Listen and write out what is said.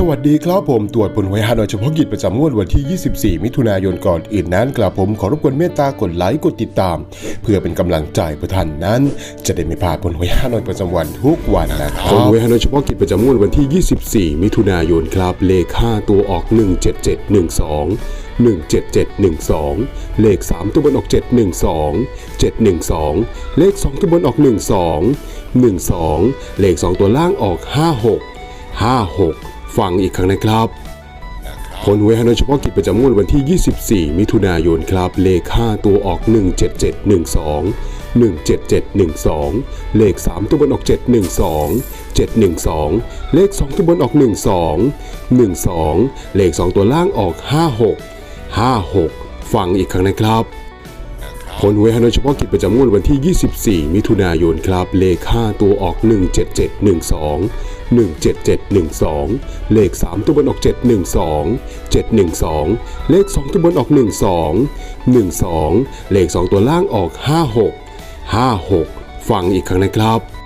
สวัสดีครับผมตรวจผลหวยฮานอยเฉพาะกิจประจำงวดวันที่ 24 มิถุนายนก่อนอื่นนั้นกราบผมขอรบกวนเมตตากดไลค์กดติดตาม เพื่อเป็นกำลังใจเพื่อท่านนั้น จะได้ไม่พลาดผลหวยฮานอยประจำวันทุกวันนะครับผลหวยฮานอยเฉพาะกิจประจำงวดวันที่ 24 มิถุนายนครับเลข5ตัวออก 17712 17712 เลข 3 ตัวบนออก 712 712 เลข 2 ตัวบนออก 12 12 เลข 2 ตัวล่างออก 56 56 ฟังอีกครั้งนะครับผลหวยฮานอยเฉพาะกิจประจำงวดวันที่ 24 มิถุนายนครับ เลข5ตัวออก 17712 17712 เลข 3 ตัวบนออก 712 712 เลข 2 ตัวบนออก 12 12 เลข 2 ตัวล่างออก 56 56 ฟังอีกครั้งนะครับ ผลหวยฮานอยเฉพาะกิจประจำงวดวันที่ 24 มิถุนายนครับ เลข 5 ตัวออก 17712 17712 เลข 3 ตัวบนออก 712 712 เลข 2 ตัวบนออก 12 12 เลข 2 ตัวล่างออก 56 56 ฟังอีกครั้งนะครับ